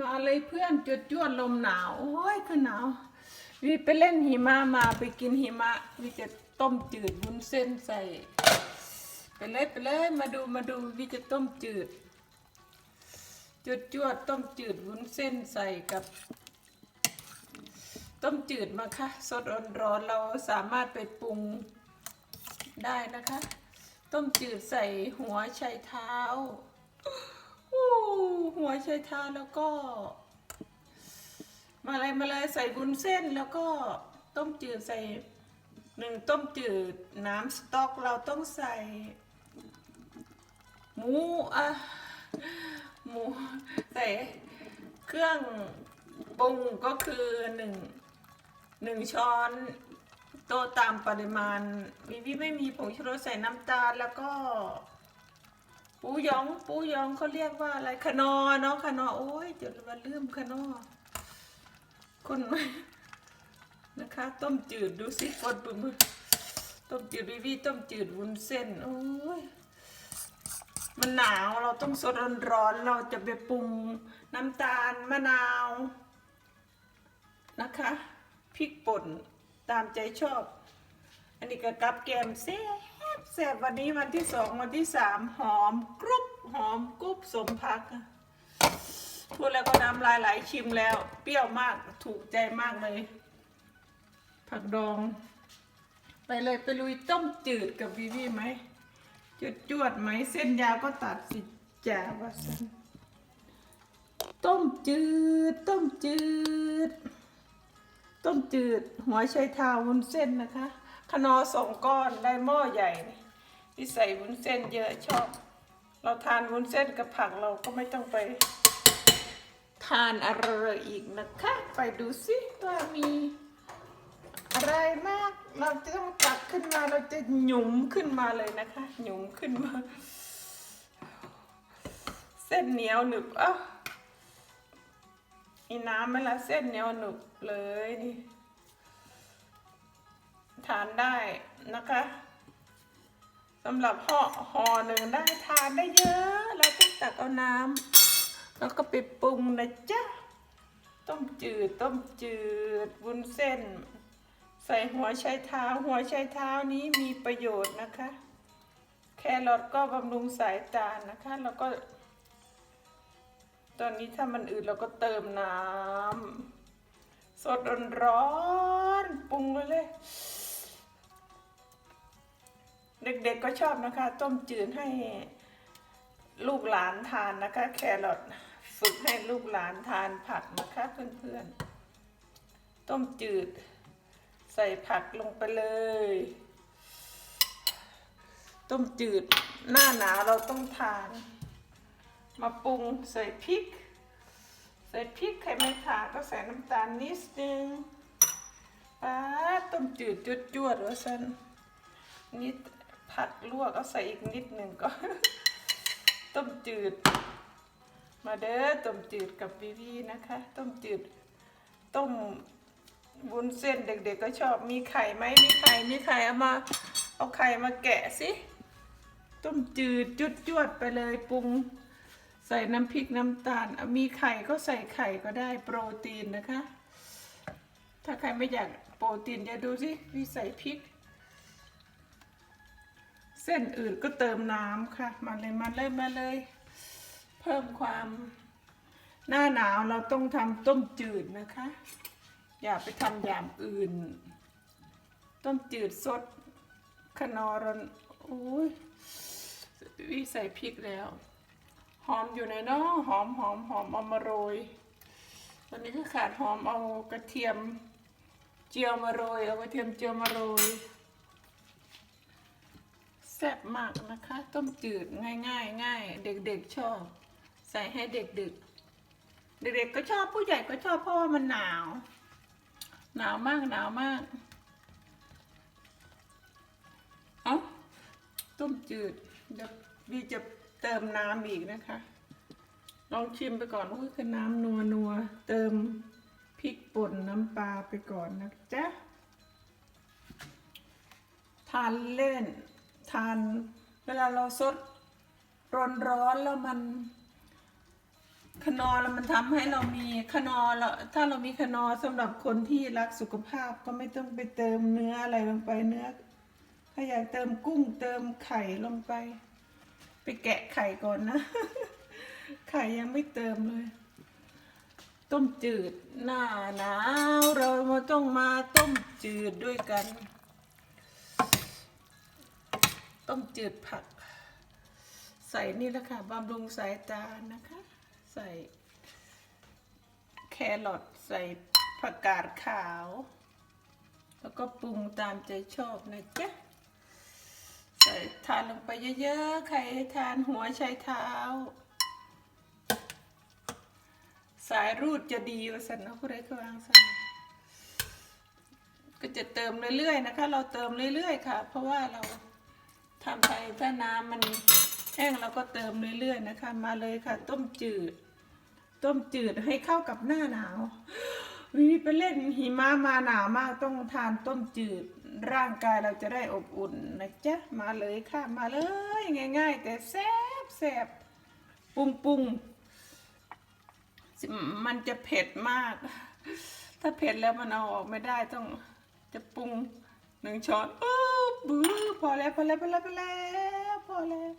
มาเลยเพื่อนจุดจวดลมหนาว โอ้ยคือหนาว วิไปเล่นหิมะมาไปกินหิมะ วิจะต้มจืดวุ้นเส้นใส่ ไปเลยไปเลยมาดูมาดูวิจะต้มจืด จุดจวดต้มจืดวุ้นเส้นใส่กับ ต้มจืดมาค่ะสดร้อนๆเราสามารถไปปรุงได้นะคะ ต้มจืดใส่หัวไชเท้า อู้หัวไชเท้าแล้วก็ มาเลยมาเลยใส่บุญเส้นแล้วก็ต้มจืดใส่หนึ่งต้มจืดน้ำสต๊อกเราต้องใส่ หมูอะหมูใส่เครื่องปรุงก็คือหนึ่งหนึ่งช้อนโตะตามปริมาณวิวิไม่มีผงชูรสใส่น้ำตาลแล้วก็ ปูยอง ปูยองเขาเรียกว่าอะไรขนอเนาะขนอโอ้ยจดมาลืมขนอคนไหมนะคะ ต้มจืดดูสิกดปุ่มอต้มจืดวิวิต้มจืดวุ้นเส้นโอ้ยมันหนาวเราต้องสดร้อนๆเราจะไปปรุงน้ำตาลมะนาวนะคะพริกป่นตามใจชอบ อันนี้ก็กับแกมแซ่ บแซ่บวันนี้วันที่สองวันที่สามหอมกรุบหอมกรุบสมพักพูดแล้วก็น้ำลายไหลชิมแล้ว เปรี้ยวมากถูกใจมากเลย ผักดอง ไปเลยไปลุยต้มจืดกับวิวีไหมจุดจวดไหมเส้นยาวก็ตัดสิจ่าว่าสันต้มจืด ต้มจืด ต้มจืด หัวไชเท้าวุ้นเส้นนะคะ ขนอสองก้อนได้หม้อใหญ่ ที่ใส่วุ้นเส้นเยอะชอบ เราทานวุ้นเส้นกับผักเราก็ไม่ต้องไป ทานอะไรอีกนะคะ ไปดูสิว่ามี อะไรมาก เราจะต้องตักขึ้นมาเราจะหยุมขึ้นมาเลยนะคะ หยุมขึ้นมา เส้นเหนียวหนึบอ้ามีน้ำไหมล่ะเส้นเหนียวหนึบเลยนี่ทานได้นะคะ สำหรับห่อห่อหนึ่งได้ทานได้เยอะ เราต้องตักเอาน้ำแล้วก็ไปปรุงนะจ๊ะ ต้มจืดต้มจืดวุ้นเส้น ใส่หัวไชเท้า หัวไชเท้านี้มีประโยชน์นะคะ แครอทก็บำรุงสายตานะคะ แล้วก็ ตอนนี้ถ้ามันอืดเราก็เติมน้ำสดร้อนๆปรุงเลย เด็กๆก็ชอบนะคะ ต้มจืดให้ลูกหลานทานนะคะ แครอทฝึกให้ลูกหลานทานผักนะคะเพื่อนๆ ต้มจืด ใส่ผักลงไปเลย ต้มจืดหน้าหนาวเราต้องทาน มาปรุงใส่พริก ใส่พริกใครไม่ทานก็ใส่น้ำตาลนิดนึงป้าต้มจืดจุดจวดๆว่าสันนิด ผัดลวกก็ใส่อีกนิดหนึ่งก็ ต้มจืด มาเด้อต้มจืดกับวิวีนะคะ ต้มจืด ต้มวุ้นเส้นเด็ก ๆ ก็ชอบมีไข่ไหมมีไข่มีไข่เอามา เอาไข่มาแกะสิต้มจืดจุดจวดไปเลยปรุง ใส่น้ำพริกน้ำตาลมีไข่ก็ใส่ไข่ก็ได้โปรตีนนะคะ ถ้าใครไม่อยากโปรตีนจะดูสิพี่ใส่พริก ส้นอื่นก็เติมน้ำค่ะ มาเลยมาเลยมาเลย เพิ่มความหน้าหนาวเราต้องทำต้มจืดนะคะ อย่าไปทำอย่างอื่น ต้มจืดสดขนอรนอุ้ยวิใส่พริกแล้ว หอมอยู่ในนาะหอมหอมหอมเอามาโรยตอนนี้ก็ขาดหอมเอากระเทียมเจียวมาโรย เอากระเทียมเจียวมาโรย แซ่บมากนะคะ ต้มจืดง่ายง่ายง่ายเด็กๆชอบ ใส่ให้เด็กๆเด็กๆก็ชอบผู้ใหญ่ก็ชอบเพราะว่ามันหนาว หนาวมากหนาวมากเอ้าต้มจืดเดี๋ยวพี่จะเติมน้ำอีกนะคะ ลองชิมไปก่อนว่าคือน้ำนัวนัวเติมพริกป่นน้ำปลาไปก่อนนะจ๊ะทานเล่น ทานเวลาเราสดร้อนร้อนแล้วมันคนอแล้วมันทำให้เรามีคนอแล้วถ้าเรามีคนอสำหรับคนที่รักสุขภาพก็ไม่ต้องไปเติมเนื้ออะไรลงไปเนื้อ ถ้าอยากเติมกุ้งเติมไข่ลงไป ไปแกะไข่ก่อนนะ ไข่ยังไม่เติมเลย ต้มจืดหน้าหนาวเรามาต้องมาต้มจืดด้วยกัน ต้มจืดผัก ใส่นี่แหละค่ะบำรุงสายตานะคะ ใส่ แครอทใส่ผักกาดขาว แล้วก็ปรุงตามใจชอบนะจ๊ะใส่ทานลงไปเยอะๆ ใครทานหัวไชเท้า สายรูดจะดีว่าสันนะผู้ใดก็วางสันนก็จะเติมเรื่อยๆนะคะ เราเติมเรื่อยๆค่ะ เพราะว่าเรา ทำไปถ้าน้ำมันแห้งเราก็เติมเรื่อยๆนะคะ มาเลยค่ะ ต้มจืด ต้มจืดให้เข้ากับหน้าหนาววิไปเล่นหิมะมาหนาวมากต้องทานต้มจืด ร่างกายเราจะได้อบอุ่นนะจ๊ะมาเลยค่ะมาเลยง่าย ๆ แต่แซ่บแซ่บปรุงปรุงมันจะเผ็ดมาก ถ้าเผ็ดแล้วมันเอาออกไม่ได้ต้องจะปรุงหนึ่งช้อน บื้อพอแล้วพอแล้วพอแล้วพอแล้วพอแล้ว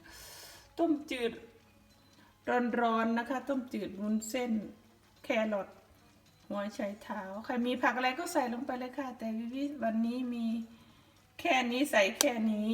ต้มจืด ร้อนๆนะคะ ต้มจืดวุ้นเส้น แครอทหัวไชเท้าใครมีผักอะไรก็ใส่ลงไปเลยค่ะ แต่วิวิวันนี้มีแค่นี้ใส่แค่นี้